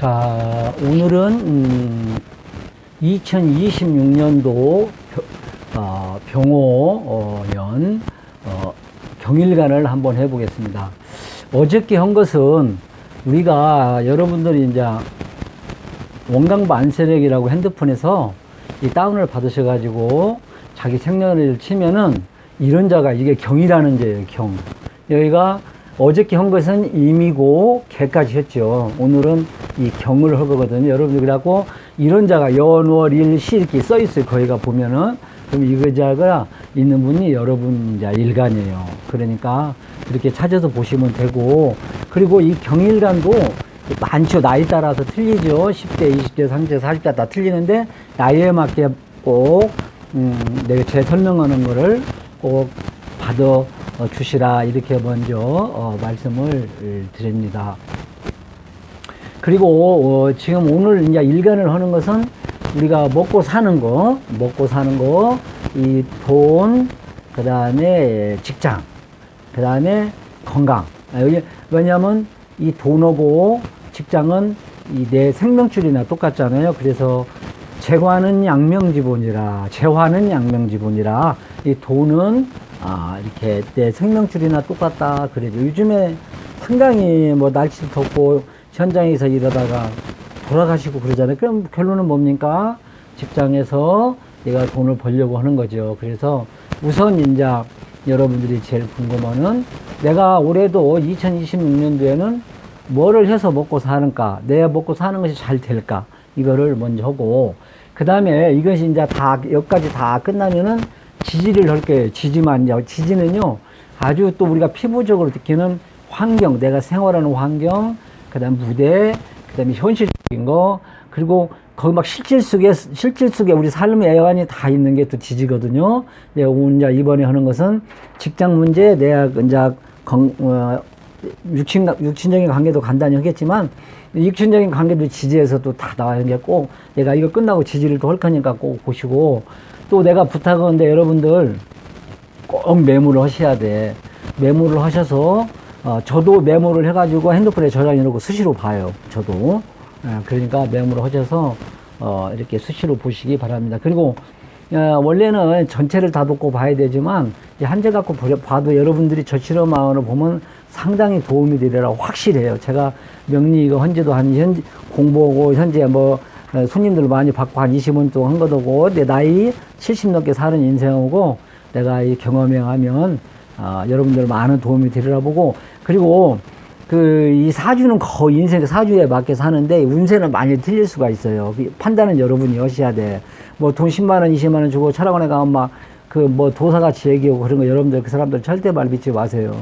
자, 오늘은 음, 2026년도 어, 병호연 어, 경일관을 한번 해보겠습니다. 어저께 한 것은 우리가 여러분들이 이제 원광부 안세력이라고 핸드폰에서 이 다운을 받으셔가지고 자기 생년을 치면은 이런 자가 이게 경이라는 자예요, 경. 여기가 어저께 한 것은 임이고 개까지 했죠. 오늘은 이 경을 할 거거든요. 여러분들 그래갖고 이런 자가 연월일시 이렇게 써 있어요. 거기가 보면은 그럼 이거 자가 있는 분이 여러분 이제 일간이에요. 그러니까 이렇게 찾아서 보시면 되고 그리고 이 경일간도 많죠. 나이 따라서 틀리죠. 10대, 20대, 30대, 40대 다 틀리는데 나이에 맞게 꼭 음, 내가 제 설명하는 거를 꼭 받아 어, 주시라 이렇게 먼저 어, 말씀을 드립니다. 그리고 어, 지금 오늘 이제 일간을 하는 것은 우리가 먹고 사는 거, 먹고 사는 거, 이 돈, 그 다음에 직장, 그 다음에 건강. 아, 왜냐하면 이 돈하고 직장은 이 내 생명줄이나 똑같잖아요. 그래서 재화는 양명지본이라, 재화는 양명지본이라, 이 돈은 아, 이렇게 내 생명줄이나 똑같다. 그래죠. 요즘에 상당히 뭐 날씨도 덥고 현장에서 일하다가 돌아가시고 그러잖아요. 그럼 결론은 뭡니까? 직장에서 내가 돈을 벌려고 하는 거죠. 그래서 우선 이제 여러분들이 제일 궁금한은 내가 올해도 2026년도에는 뭐를 해서 먹고 사는가, 내가 먹고 사는 것이 잘 될까, 이거를 먼저 하고, 그 다음에 이것이 이제 다, 여기까지 다 끝나면은 지지를 할 거예요. 지지만, 지지는요, 아주 또 우리가 피부적으로 느끼는 환경, 내가 생활하는 환경, 그 다음 무대, 그 다음에 현실적인 거, 그리고 거기 막 실질 속에, 실질 속에 우리 삶의 애환이 다 있는 게 또 지지거든요. 내가 이제 이번에 하는 것은 직장 문제, 내가 이제 건, 어, 육친, 육친적인 관계도 간단히 하겠지만, 육친적인 관계도 지지에서 또 다 나와야 게 꼭, 내가 이거 끝나고 지지를 또 할 거니까 꼭 보시고, 또 내가 부탁하는데 여러분들 꼭 메모를 하셔야 돼. 메모를 하셔서, 어, 저도 메모를 해가지고 핸드폰에 저장해놓고 수시로 봐요. 저도. 예, 그러니까 메모를 하셔서, 어, 이렇게 수시로 보시기 바랍니다. 그리고, 어, 원래는 전체를 다 듣고 봐야 되지만, 이한 제 갖고 봐도 여러분들이 저 실험망으로 보면 상당히 도움이 되리라 확실해요. 제가 명리 이거 현재도 한 현, 공부하고 현재 뭐, 어, 손님들 많이 받고 한 20년 동안 한 거고, 내 나이 70 넘게 사는 인생하고, 내가 이 경험에 하면, 아, 여러분들 많은 도움이 되리라 보고, 그리고 그 이 사주는 거의 인생 사주에 맞게 사는데 운세는 많이 틀릴 수가 있어요. 그 판단은 여러분이 하셔야 돼. 뭐 돈 10만 원, 20만 원 주고 철학원에 가면 막 그 뭐 도사같이 얘기하고 그런 거 여러분들 그 사람들 절대 말 믿지 마세요.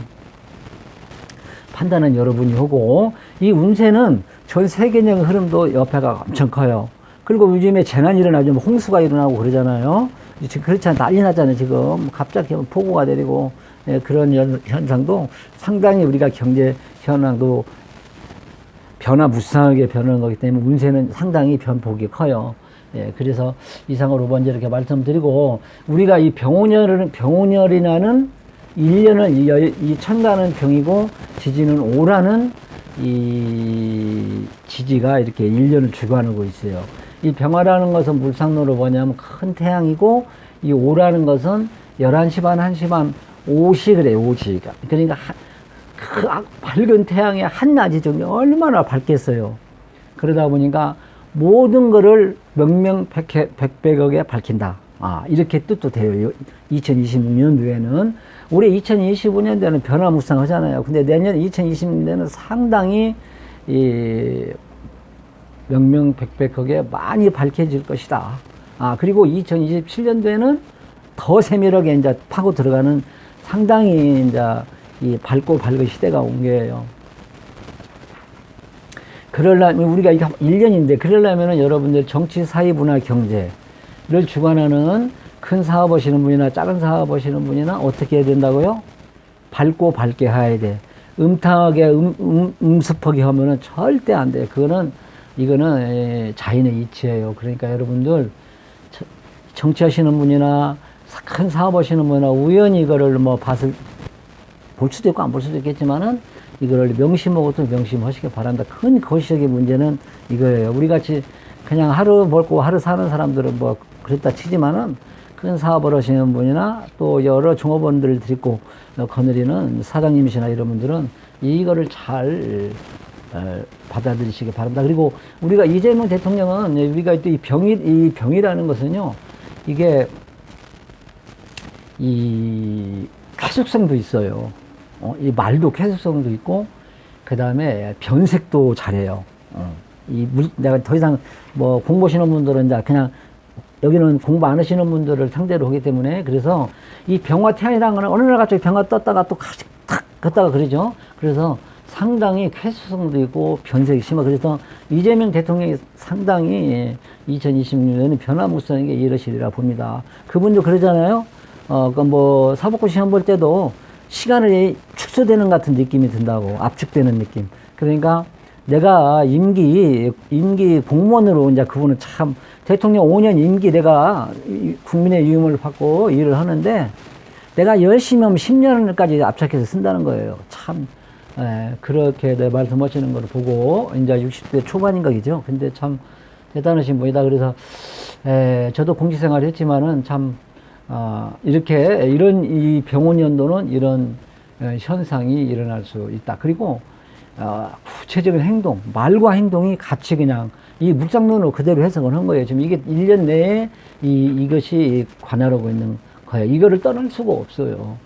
판단은 여러분이 하고 이 운세는 전 세계적인 흐름도 옆에가 엄청 커요. 그리고 요즘에 재난이 일어나죠. 뭐 홍수가 일어나고 그러잖아요. 그렇지 않아 난리 났잖아요. 지금 갑자기 폭우가 내리고 예, 그런 연- 현상도 상당히 우리가 경제 현황도 변화 무쌍하게 변하는 거기 때문에 운세는 상당히 변폭이 커요. 예, 그래서 이상으로 먼저 이렇게 말씀드리고 우리가 이 병원열은 병원열이라는 1년을 이, 열- 이 천가는 병이고 지지는 오라는 이 지지가 이렇게 1년을 주관하고 있어요. 이 병화라는 것은 물상로로 뭐냐면 큰 태양이고 이 오라는 것은 11시 반, 1시 반, 5시 그래요, 5시. 그러니까 하- 그 아- 밝은 태양의 한낮이 좀 얼마나 밝겠어요. 그러다 보니까 모든 거를 명명백백백억에 밝힌다. 아, 이렇게 뜻도 돼요. 2026년도에는. 올해 2025년도에는 변화무쌍하잖아요. 근데 내년 2026년도에는 상당히 이 명명백백하게 많이 밝혀질 것이다. 아, 그리고 2027년도에는 더 세밀하게 이제 파고 들어가는 상당히 이제 이 밝고 밝은 시대가 온 거예요. 그러려면 우리가 이게 1년인데 그러려면은 여러분들 정치, 사회, 문화, 경제를 주관하는 큰 사업 하시는 분이나 작은 사업 하시는 분이나 어떻게 해야 된다고요? 밝고 밝게 해야 돼. 음탕하게 음, 음, 음습하게 하면은 절대 안 돼. 그거는 이거는 에, 자인의 이치예요. 그러니까 여러분들 저- 정치하시는 분이나 사- 큰 사업 하시는 분이나 우연히 이거를 뭐 봤을 볼 수도 있고 안 볼 수도 있겠지만은 이거를 명심하고 또 명심하시기 바란다. 큰 거시적인 문제는 이거예요. 우리 같이 그냥 하루 먹고 하루 사는 사람들은 뭐 그랬다 치지만은 큰 사업을 하시는 분이나 또 여러 종업원들을 데리고 거느리는 사장님이시나 이런 분들은 이거를 잘 어, 받아들이시기 바랍니다. 그리고 우리가 이재명 대통령은 우리가 또이 병이 이 병이라는 것은요 이게 이 쾌속성도 있어요. 어, 이 말도 쾌속성도 있고 그 다음에 변색도 잘해요. 어, 이 물, 내가 더 이상 뭐 공부하시는 분들은 이제 그냥 여기는 공부 안 하시는 분들을 상대로 하기 때문에 그래서 이 병화 태양이라는 거는 어느 날 갑자기 병화 떴다가 또 탁 갔다가 그러죠. 그래서 상당히 쾌수성도 있고 변색이 심하 그래서 이재명 대통령이 상당히 2026년에 변화무쌍하게 이르시리라 봅니다. 그분도 그러잖아요. 어, 그뭐 사법고 시험 볼 때도 시간이 축소되는 같은 느낌이 든다고 압축되는 느낌. 그러니까 내가 임기 임기 공무원으로 이제 그분은 참 대통령 5년 임기 내가 이 국민의 유임을 받고 일을 하는데 내가 열심히 하면 10년까지 압착해서 쓴다는 거예요. 참 에, 그렇게 내 말씀하시는 걸 보고 이제 60대 초반인 거죠. 근데 참 대단하신 분이다. 그래서 에, 저도 공직 생활 했지만은 참 아, 이렇게 이런 이 병원 연도는 이런 에, 현상이 일어날 수 있다. 그리고 어, 구체적인 행동, 말과 행동이 같이 그냥 이 묵장론으로 그대로 해석을 한 거예요. 지금 이게 1년 내에 이, 이것이 관할하고 있는 거예요. 이거를 떠날 수가 없어요.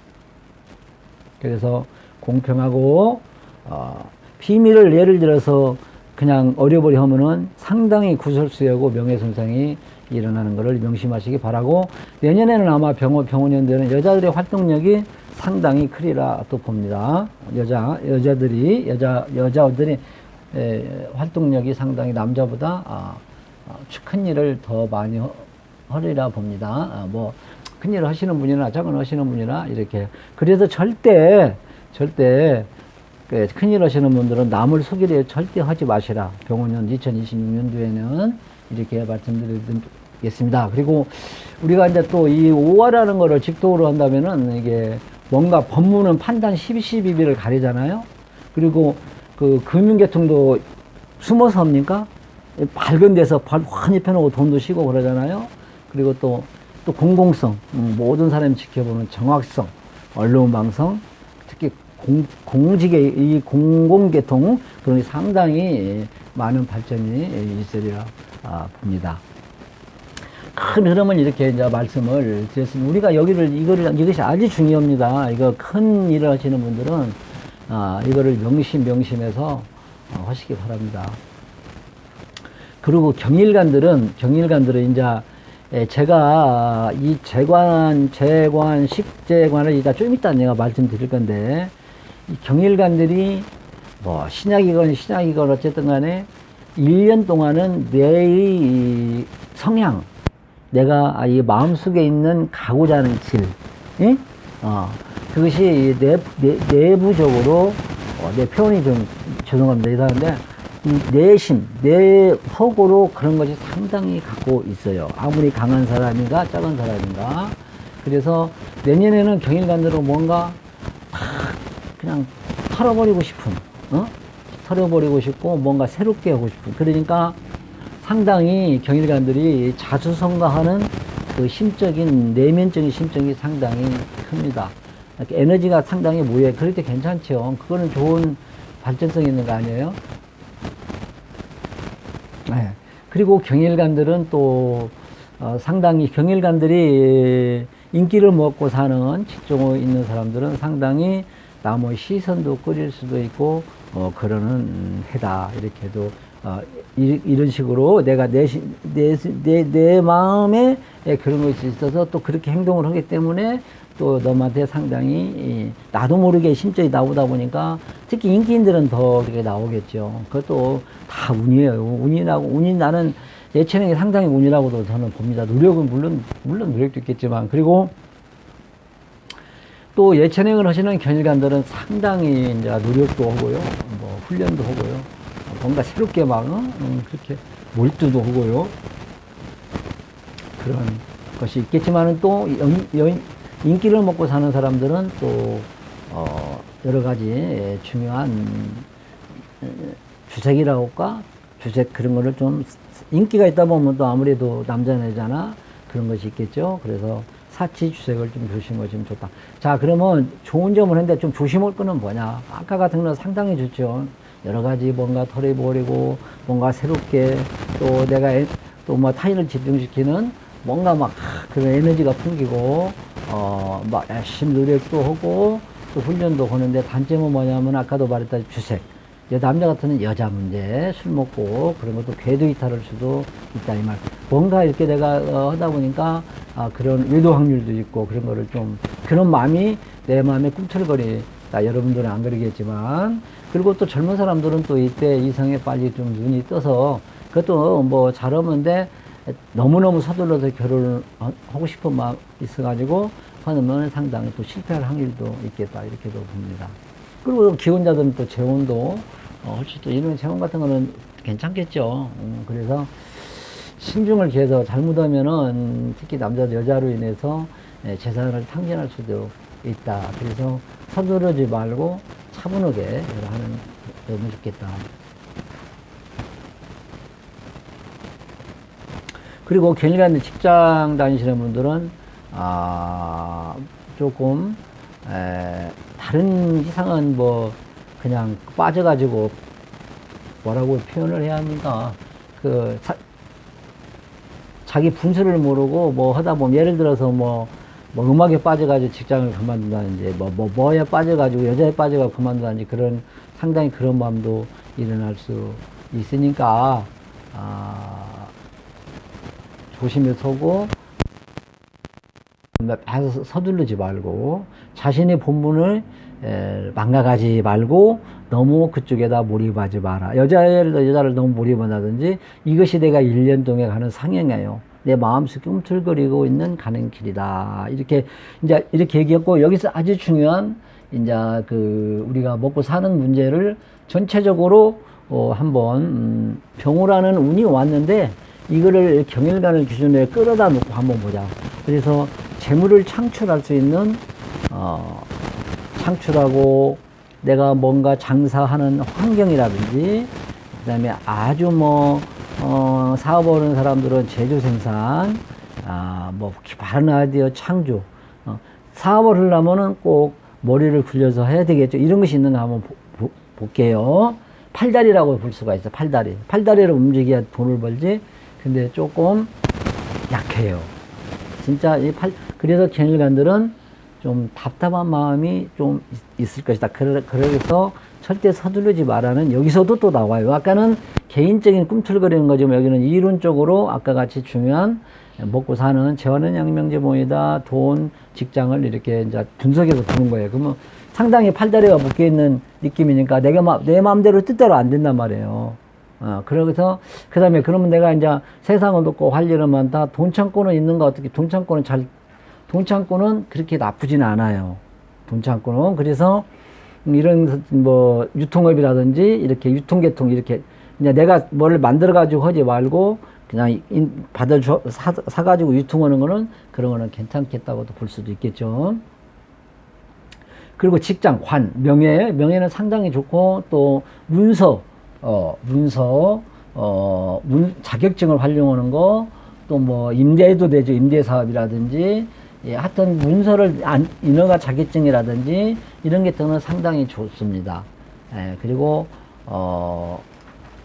그래서 공평하고, 어, 비밀을 예를 들어서 그냥 어려버리 하면은 상당히 구설수하고 명예손상이 일어나는 것을 명심하시기 바라고 내년에는 아마 병원, 병원연대는 여자들의 활동력이 상당히 크리라 또 봅니다. 여자, 여자들이, 여자, 여자들이 에, 활동력이 상당히 남자보다 아, 아, 큰 일을 더 많이 허, 하리라 봅니다. 아, 뭐, 큰 일을 하시는 분이나 작은 하시는 분이나 이렇게. 그래서 절대, 절대, 그 큰일 하시는 분들은 남을 속이려 절대 하지 마시라. 병원년 2026년도에는 이렇게 말씀드리 겠습니다. 그리고 우리가 이제 또 이 5화라는 거를 직독으로 한다면은 이게 뭔가 법무는 판단 12, 12비를 가리잖아요. 그리고 그 금융계통도 숨어서 합니까? 밝은 데서 환히 펴놓고 돈도 쉬고 그러잖아요. 그리고 또, 또 공공성, 음, 모든 사람이 지켜보는 정확성, 언론방송, 특히 공, 공직의 이 공공계통, 그런 게 상당히 많은 발전이 있으리라 아, 봅니다. 큰 흐름을 이렇게 이제 말씀을 드렸습니다. 우리가 여기를, 이거를, 이것이 아주 중요합니다. 이거 큰 일을 하시는 분들은, 아, 이거를 명심, 명심해서 어, 하시기 바랍니다. 그리고 경일관들은, 경일관들은 이제, 에, 제가 이 재관, 재관, 식재관을 이따 좀 이따 내가 말씀드릴 건데, 이 경일관들이 뭐 신약이건 신약이건 어쨌든 간에 1년 동안은 내 성향, 내가 이 마음속에 있는 가고자 하는 길, 예? 어, 그것이 내, 내, 내부적으로, 어, 내 표현이 좀 죄송합니다. 이상한데, 이 내심, 내 속으로 그런 것이 상당히 갖고 있어요. 아무리 강한 사람인가, 작은 사람인가. 그래서 내년에는 경일관대로 뭔가 팍 그냥 털어버리고 싶은, 어? 털어버리고 싶고 뭔가 새롭게 하고 싶은. 그러니까 상당히 경일관들이 자수성가하는 그 심적인, 내면적인 심적이 상당히 큽니다. 에너지가 상당히 모여. 그럴 때 괜찮죠. 그거는 좋은 발전성 있는 거 아니에요? 네. 그리고 경일관들은 또 어, 상당히 경일관들이 인기를 먹고 사는 직종에 있는 사람들은 상당히 남의 시선도 끌릴 수도 있고 어, 그러는 해다 이렇게도 어, 이, 이런 식으로 내가 내, 시- 내, 내, 내 마음에 그런 것이 있어서 또 그렇게 행동을 하기 때문에 또 너한테 상당히 이, 나도 모르게 심적이 나오다 보니까 특히 인기인들은 더 그렇게 나오겠죠. 그것도 다 운이에요. 운이라고, 운이 나는 예체능이 상당히 운이라고도 저는 봅니다. 노력은 물론, 물론 노력도 있겠지만. 그리고 또 예체능을 하시는 견일관들은 상당히 이제 노력도 하고요. 뭐 훈련도 하고요. 뭔가 새롭게 막, 어? 음, 그렇게 몰두도 하고요. 그런 것이 있겠지만은 또 연, 연, 인기를 먹고 사는 사람들은 또, 어, 여러 가지 예, 중요한 에, 주색이라고 할까? 주색 그런 거를 좀 인기가 있다 보면 또 아무래도 남자 여자나 그런 것이 있겠죠. 그래서 사치 주색을 좀 조심하시면 좋다. 자, 그러면 좋은 점을 했는데 좀 조심할 거는 뭐냐? 아까 같은 건 상당히 좋죠. 여러 가지 뭔가 털이 버리고 뭔가 새롭게 또 내가 또 뭐 타인을 집중시키는 뭔가 막 하, 그런 에너지가 풍기고 어막 열심히 노력도 하고 또 훈련도 하는데 단점은 뭐냐면 아까도 말했다시피 주색. 여 남자 같은 여자 문제, 술 먹고 그런 것도 궤도 이탈할 수도 있다 이 말. 뭔가 이렇게 내가 어, 하다 보니까 아, 그런 외도 확률도 있고 그런 거를 좀 그런 마음이 내 마음에 꿈틀거리 다. 여러분들은 안 그러겠지만 그리고 또 젊은 사람들은 또 이때 이성에 빨리 좀 눈이 떠서 그것도 뭐 잘하는데 너무너무 서둘러서 결혼을 하- 하고 싶은 마음 있어가지고 하면 상당히 또 실패할 확률도 있겠다 이렇게도 봅니다. 그리고 기혼자들은 또 재혼도 어, 훨씬 또 이런 재혼 같은 거는 괜찮겠죠. 음, 그래서 신중을 기해서 잘못하면은 특히 남자 여자로 인해서 예, 재산을 탕진할 수도 있다. 그래서 서두르지 말고 차분하게 하는 너무 좋겠다. 그리고 견일간 직장 다니시는 분들은 아 조금 에, 다른 이상한 뭐 그냥 빠져가지고 뭐라고 표현을 해야 합니까? 그 사- 자기 분수를 모르고 뭐 하다 보면 예를 들어서 뭐, 뭐 음악에 빠져가지고 직장을 그만둔다든지 뭐, 뭐 뭐에 빠져가지고 여자에 빠져가지고 그만둔다든지 그런 상당히 그런 마음도 일어날 수 있으니까 아, 조심히 서고 해서 서두르지 말고 자신의 본분을 에, 망가가지 말고 너무 그쪽에다 몰입하지 마라. 여자를 여자를 너무 몰입한다든지 이것이 내가 1년 동안 가는 상행이에요. 내 마음속에 움틀거리고 있는 가는 길이다. 이렇게 이제 이렇게 얘기했고 여기서 아주 중요한 이제 그 우리가 먹고 사는 문제를 전체적으로 어 한번 음 병우라는 운이 왔는데 이거를 경일관을 기준으로 끌어다 놓고 한번 보자. 그래서 재물을 창출할 수 있는 어 창출하고 내가 뭔가 장사하는 환경이라든지 그다음에 아주 뭐 어, 사업하는 사람들은 제조 생산 아 뭐 바른 아이디어 창조 어, 사업을 하려면은 꼭 머리를 굴려서 해야 되겠죠. 이런 것이 있는가 한번 보, 보, 볼게요. 팔다리라고 볼 수가 있어 팔다리. 팔다리를 움직여야 돈을 벌지. 근데 조금 약해요. 진짜 이 팔, 그래서 견일관들은 좀 답답한 마음이 좀 있- 있을 것이다. 그래- 그래서 절대 서두르지 말라는 여기서도 또 나와요. 아까는 개인적인 꿈틀거리는 거지만 여기는 이론적으로 아까 같이 중요한 먹고 사는 재화는 양명제 모이다 돈 직장을 이렇게 이제 분석해서 보는 거예요. 그러면 상당히 팔다리가 묶여 있는 느낌이니까 내가 마, 내 마음대로 뜻대로 안 된단 말이에요. 어, 그래서, 그 다음에 그러면 내가 이제 세상은 없고 할 일은 많다. 돈 창고는 있는가 어떻게, 돈 창고는 잘, 돈 창고는 그렇게 나쁘진 않아요. 돈 창고는. 그래서 음, 이런 뭐 유통업이라든지 이렇게 유통계통 이렇게 그냥 내가 뭘 만들어 가지고 하지 말고 그냥 인- 받아 줘, 사, 사 가지고 유통하는 거는 그런 거는 괜찮겠다고도 볼 수도 있겠죠. 그리고 직장, 관, 명예, 명예는 상당히 좋고 또 문서, 어, 문서, 어, 문, 자격증을 활용하는 거, 또 뭐 임대해도 되죠. 임대 사업이라든지, 예, 하여튼 문서를 안, 인허가 자격증이라든지 이런 게 등은 상당히 좋습니다. 예, 그리고 어,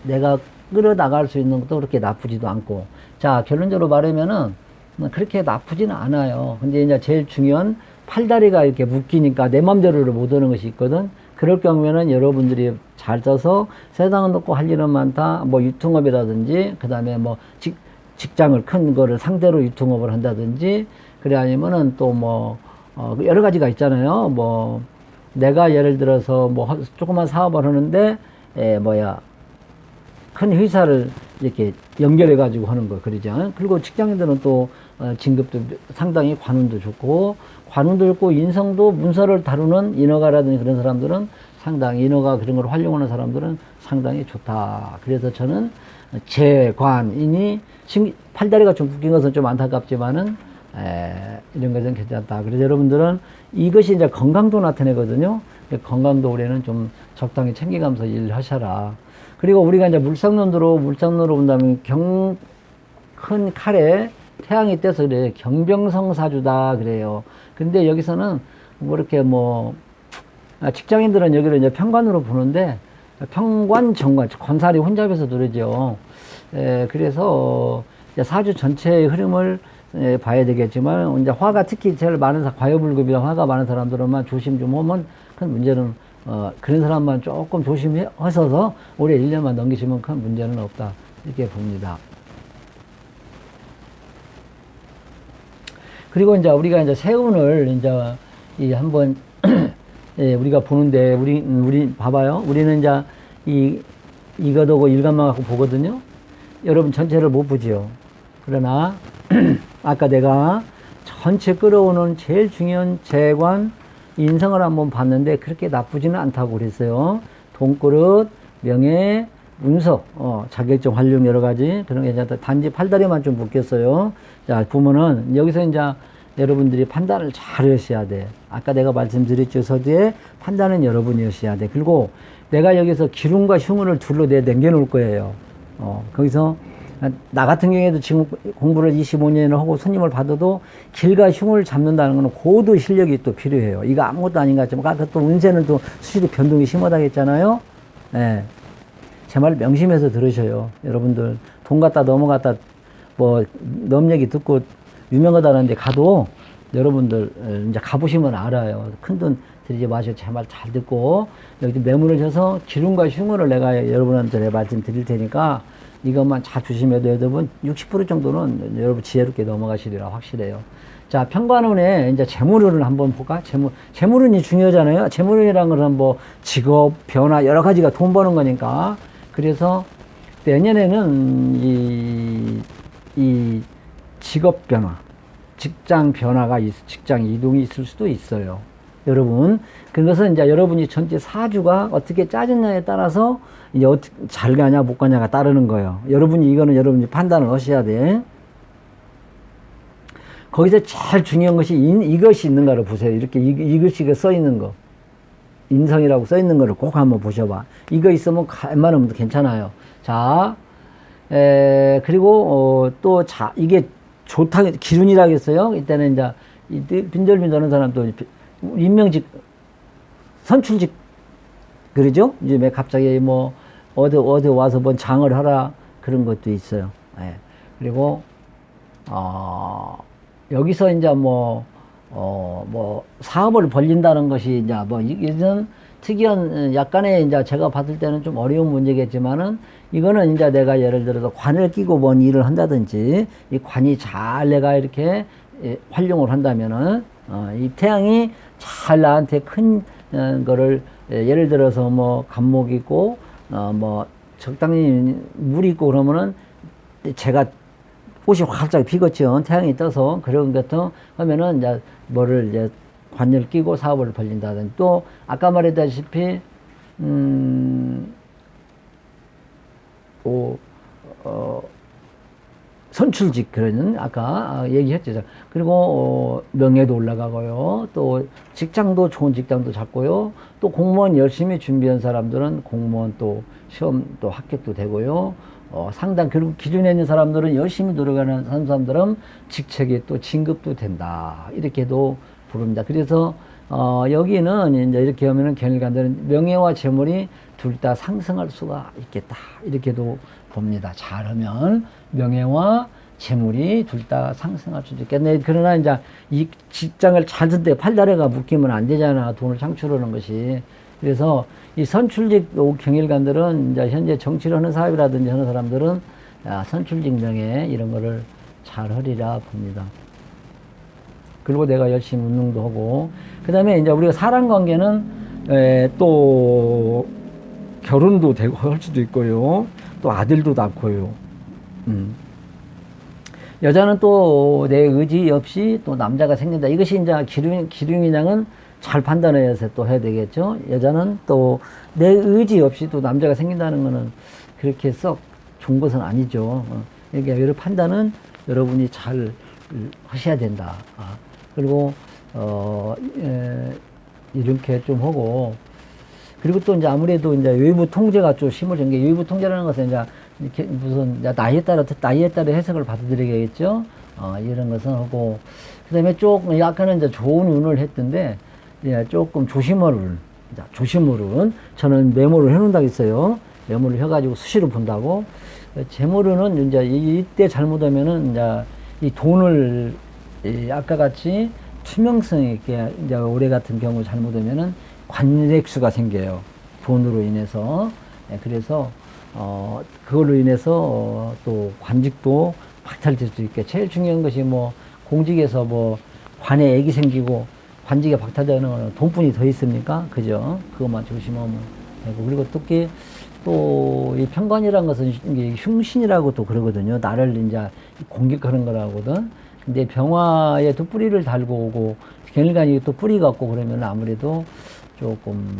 내가 끌어나갈 수 있는 것도 그렇게 나쁘지도 않고. 자, 결론적으로 말하면은 뭐 그렇게 나쁘지는 않아요. 근데 이제 제일 중요한 팔다리가 이렇게 묶이니까 내 맘대로를 못 하는 것이 있거든. 그럴 경우에는 여러분들이 잘 써서 세상은 높고 할 일은 많다. 뭐 유통업이라든지, 그 다음에 뭐 직, 직장을 큰 거를 상대로 유통업을 한다든지, 그래 아니면은 또 뭐, 어, 여러 가지가 있잖아요. 뭐, 내가 예를 들어서 뭐 하- 조그만 사업을 하는데, 에, 뭐야, 큰 회사를 이렇게 연결해 가지고 하는 거 그러죠. 그리고 직장인들은 또 어, 진급도 상당히 관운도 좋고 관운도 좋고 인성도 문서를 다루는 인허가라든지 그런 사람들은 상당히 인허가 그런 걸 활용하는 사람들은 상당히 좋다. 그래서 저는 재관인이 신- 팔다리가 좀 묶인 것은 좀 안타깝지만은 에, 이런 것은 괜찮다. 그래서 여러분들은 이것이 이제 건강도 나타내거든요. 건강도 올해는 좀 적당히 챙겨가면서 일하셔라. 그리고 우리가 이제 물상론으로 물상론으로 본다면 경 큰 칼에 태양이 떼서 그래 경병성사주다 그래요. 근데 여기서는 뭐 이렇게 뭐 아, 직장인들은 여기를 이제 평관으로 보는데 평관 정관 권살이 혼잡해서 그러죠. 에, 그래서 사주 전체의 흐름을 에, 봐야 되겠지만 이제 화가 특히 제일 많은 사 과요불급이나 화가 많은 사람들은만 조심 좀 하면 큰 문제는 어, 그런 사람만 조금 조심하셔서 올해 1년만 넘기시면 큰 문제는 없다 이렇게 봅니다. 그리고 이제 우리가 이제 세운을 이제 이 한번 예, 우리가 보는데 우리 음, 우리 봐봐요. 우리는 이제 이 이거도고 일간만 갖고 보거든요. 여러분 전체를 못 보지요. 그러나 아까 내가 전체 끌어오는 제일 중요한 재관 인성을 한번 봤는데 그렇게 나쁘지는 않다고 그랬어요. 돈그릇, 명예, 문서, 어, 자격증 활용 여러 가지 그런 게 이제 단지 팔다리만 좀 묶였어요. 자 보면은 여기서 이제 여러분들이 판단을 잘 하셔야 돼. 아까 내가 말씀드렸죠. 서두에 판단은 여러분이 하셔야 돼. 그리고 내가 여기서 기lum과 흉을 둘로 내 남겨놓을 거예요. 어, 거기서 나 같은 경우에도 지금 공부를 25년을 하고 손님을 받아도 길과 흉을 잡는다는 것은 고도 실력이 또 필요해요. 이거 아무것도 아닌 것 같지만 아까 또 운세는 또 수실이 변동이 심하다고 했잖아요. 예. 제 말 명심해서 들으셔요. 여러분들 돈 갖다 넘어갔다 뭐 넘 얘기 듣고 유명하다는데 가도 여러분들 에, 이제 가보시면 알아요. 큰 돈 들이지 마시고 제 말 잘 듣고 여기 매물을 쳐서 기름과 흉을 내가 여러분한테 말씀 드릴 테니까 이것만 잘 조심해도 여러분 60% 정도는 여러분 지혜롭게 넘어가시리라 확실해요. 자, 평관운에 이제 재물운을 한번 볼까? 재물, 재물운이 중요하잖아요. 재물운이라는 것은 뭐 직업, 변화, 여러 가지가 돈 버는 거니까. 그래서 내년에는 이, 이 직업 변화, 직장 변화가, 있, 직장 이동이 있을 수도 있어요. 여러분. 그것은 이제 여러분이 전체 사주가 어떻게 짜졌냐에 따라서 이제 어떻게 잘 가냐, 못 가냐가 따르는 거예요. 여러분이 이거는 여러분이 판단을 하셔야 돼. 거기서 제일 중요한 것이 인, 이것이 있는가를 보세요. 이렇게 이, 이 글씨가 써 있는 거. 인성이라고 써 있는 거를 꼭 한번 보셔봐. 이거 있으면 웬만하면 괜찮아요. 자, 에, 그리고, 어, 또, 자, 이게 좋다, 기준이라고 했어요. 이때는 이제, 이 빈절빈 도는 사람도 임명직, 선출직, 그러죠? 왜 갑자기 뭐, 어디, 어디 와서 뭔 장을 하라, 그런 것도 있어요. 예. 그리고, 어, 여기서 이제 뭐, 어, 뭐, 사업을 벌린다는 것이 이제 뭐, 이는 특이한, 약간의 이제 제가 봤을 때는 좀 어려운 문제겠지만은 이거는 이제 내가 예를 들어서 관을 끼고 뭔 일을 한다든지 이 관이 잘 내가 이렇게 예, 활용을 한다면은 어, 이 태양이 잘 나한테 큰 어, 거를 예, 예를 들어서 뭐 감목 있고 어, 뭐 적당히 물 있고 그러면은 제가 꽃이 활짝 피겠죠. 태양이 떠서 그런 것도 하면은 이제 뭐를 이제 관을 끼고 사업을 벌린다든지 또 아까 말했다시피 음, 또, 어, 선출직 그러는 아까 얘기했죠. 그리고 어, 명예도 올라가고요. 또 직장도 좋은 직장도 잡고요. 또 공무원 열심히 준비한 사람들은 공무원 또 시험 또 합격도 되고요. 어, 상당 그리고 기준에 있는 사람들은 열심히 노력하는 사람들은 직책이 또 진급도 된다. 이렇게도 부릅니다. 그래서 어, 여기는 이제 이렇게 하면은 견일관들은 명예와 재물이 둘 다 상승할 수가 있겠다. 이렇게도 봅니다. 잘하면 명예와 재물이 둘 다 상승할 수도 있겠네. 그러나 이제 이 직장을 잘 듣때 팔다리가 묶이면 안 되잖아. 돈을 창출하는 것이. 그래서 이 선출직 경일관들은 이제 현재 정치를 하는 사업이라든지 하는 사람들은 야, 선출직 명예 이런 거를 잘 하리라 봅니다. 그리고 내가 열심히 운동도 하고 그 다음에 이제 우리가 사람 관계는 에, 또 결혼도 되고 할 수도 있고요 또 아들도 낳고요 음. 여자는 또 내 의지 없이 또 남자가 생긴다 이것이 이제 기륭 기륭인양은 잘 판단해서 또 해야 되겠죠 여자는 또 내 의지 없이 또 남자가 생긴다는 거는 그렇게 썩 좋은 것은 아니죠 어. 그러니까 여러 판단은 여러분이 잘 하셔야 된다. 아. 그리고 어, 에, 이렇게 좀 하고 그리고 또 이제 아무래도 이제 외부 통제가 좀 심어진 게 외부 통제라는 것은 이제 이렇게 무슨 나이에 따라 나이에 따라 해석을 받아들여야겠죠. 어, 이런 것은 하고 그다음에 조금 약간은 이제 좋은 운을 했던데 예, 조금 조심을 자, 조심을은 저는 메모를 해놓는다고 했어요. 메모를 해가지고 수시로 본다고. 재물은 이제 이- 이때 잘못하면은 이제 이 돈을 이 아까 같이 투명성 있게 이제 올해 같은 경우 잘못하면은 관액수가 생겨요. 돈으로 인해서. 예, 그래서 어 그걸로 인해서 어, 또 관직도 박탈될 수 있게 제일 중요한 것이 뭐 공직에서 뭐 관에 액이 생기고 관직에 박탈되는 거는 돈뿐이 더 있습니까? 그죠? 그것만 조심하면 되고 그리고 특히 또이 편관이라는 것은 이게 흉신이라고 또 그러거든요. 나를 이제 공격하는 거라거든. 근데 병화에 또 뿌리를 달고 오고 경일간이 또 뿌리가 없고 그러면 아무래도 조금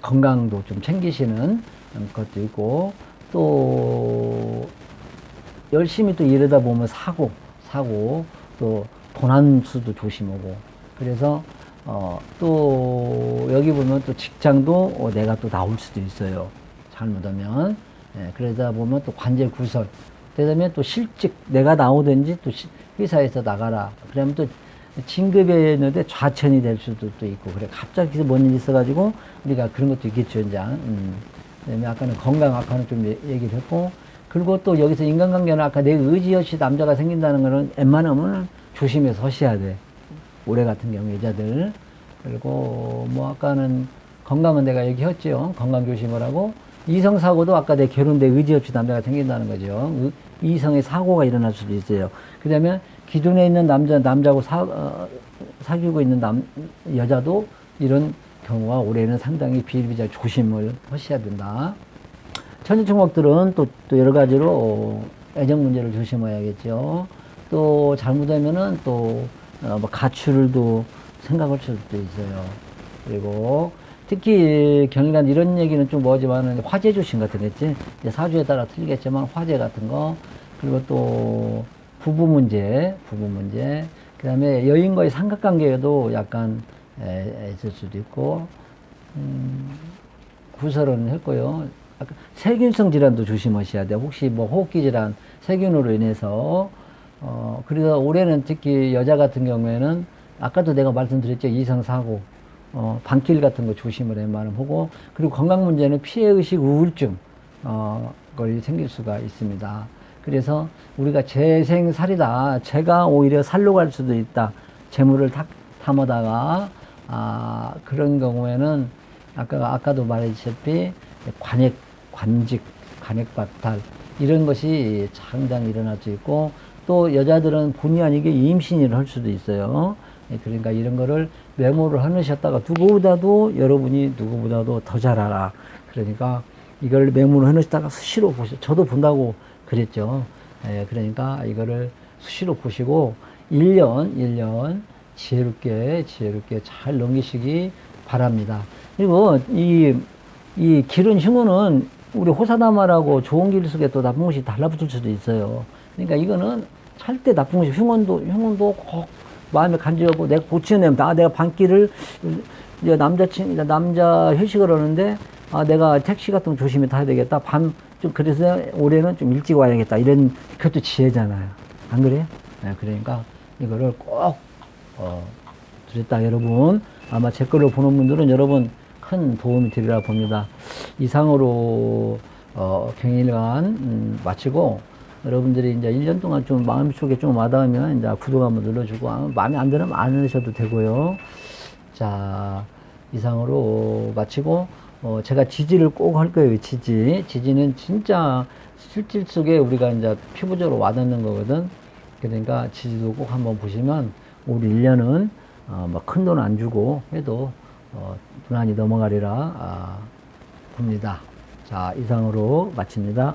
건강도 좀 챙기시는 것도 있고 또 열심히 또 일하다 보면 사고 사고 또 도난수도 조심하고. 그래서 어 또 여기 보면 또 직장도 어, 내가 또 나올 수도 있어요. 잘못하면. 예, 그러다 보면 또 관제 구설. 그다음에 또 실직 내가 나오든지 또 시- 회사에서 나가라. 그러면 또 진급에 있는데 좌천이 될 수도 또 있고. 그래 갑자기 뭔 일이 있어가지고 우리가 그런 것도 있겠죠 이제. 음. 그다음에 아까는 건강 악화는 좀 얘- 얘기를 했고 그리고 또 여기서 인간관계는 아까 내 의지 없이 남자가 생긴다는 거는 웬만하면 조심해서 하셔야 돼. 올해 같은 경우 여자들. 그리고 뭐 아까는 건강은 내가 얘기했죠. 건강 조심을 하고 이성 사고도 아까 내 결혼 내 의지 없이 남자가 생긴다는 거죠. 의- 이성의 사고가 일어날 수도 있어요. 그다음에 기존에 있는 남자 남자고 사 어, 사귀고 있는 남 여자도 이런 경우가 올해는 상당히 비일비재 조심을 하셔야 된다. 천연충목들은 또, 또 여러 가지로 어, 애정 문제를 조심해야겠죠. 또 잘못하면은 또, 어, 뭐 가출도 생각할 수도 있어요. 그리고 특히 경일간 이런 얘기는 좀 뭐지만은 화재 조심 같은 거 있지. 이제 사주에 따라 틀리겠지만 화재 같은 거, 그리고 또 부부 문제, 부부 문제, 그 다음에 여인과의 삼각관계에도 약간 있을 수도 있고, 음, 구설은 했고요. 아까 세균성 질환도 조심하셔야 돼요. 혹시 뭐 호흡기 질환, 세균으로 인해서 어 그래서 올해는 특히 여자 같은 경우에는 아까도 내가 말씀드렸죠 이성 사고, 어 방길 같은 거 조심을 웬만하면 하고 그리고 건강 문제는 피해 의식 우울증 어 걸이 생길 수가 있습니다. 그래서 우리가 재생살이다. 제가 오히려 살로 갈 수도 있다. 재물을 탁 탐하다가 아 그런 경우에는 아까 아까도 말했다시피 관액 관직 관액 박탈 이런 것이 상당히 일어날 수 있고 또 여자들은 본의 아니게 임신을 할 수도 있어요. 예, 그러니까 이런 거를 메모를 해놓으셨다가 누구보다도 여러분이 누구보다도 더 잘 알아. 그러니까 이걸 메모를 해놓으셨다가 수시로 보셔. 저도 본다고 그랬죠. 예, 그러니까 이거를 수시로 보시고 1년, 1년 지혜롭게, 지혜롭게 잘 넘기시기 바랍니다. 그리고 이, 이 길은 흉어는 우리 호사다마라고 좋은 길 속에 또 나쁜 것이 달라붙을 수도 있어요. 그러니까 이거는 절대 나쁜 것이 흉원도, 흉원도 꼭 마음에 간지러고 내가 고치내면 나 내가 반길을 이제 남자친, 남자 회식을 하는데 아, 내가 택시 같은 거 조심히 타야 되겠다. 밤, 좀 그래서 올해는 좀 일찍 와야겠다. 이런, 그것도 지혜잖아요. 안 그래요? 네, 그러니까 이거를 꼭, 어, 드렸다, 여러분. 아마 제 걸로 보는 분들은 여러분 큰 도움이 되리라 봅니다. 이상으로, 어, 경일간, 음, 마치고, 여러분들이 이제 1년 동안 좀 마음 속에 좀 와닿으면 이제 구독 한번 눌러주고, 아, 마음에 안 들으면 안 하셔도 되고요. 자, 이상으로 마치고, 어, 제가 지지를 꼭 할 거예요, 지지. 지지는 진짜 실질 속에 우리가 이제 피부적으로 와닿는 거거든. 그러니까 지지도 꼭 한번 보시면 올 1년은 어, 뭐큰 돈 안 주고 해도 어, 무난히 넘어가리라 아, 봅니다. 자, 이상으로 마칩니다.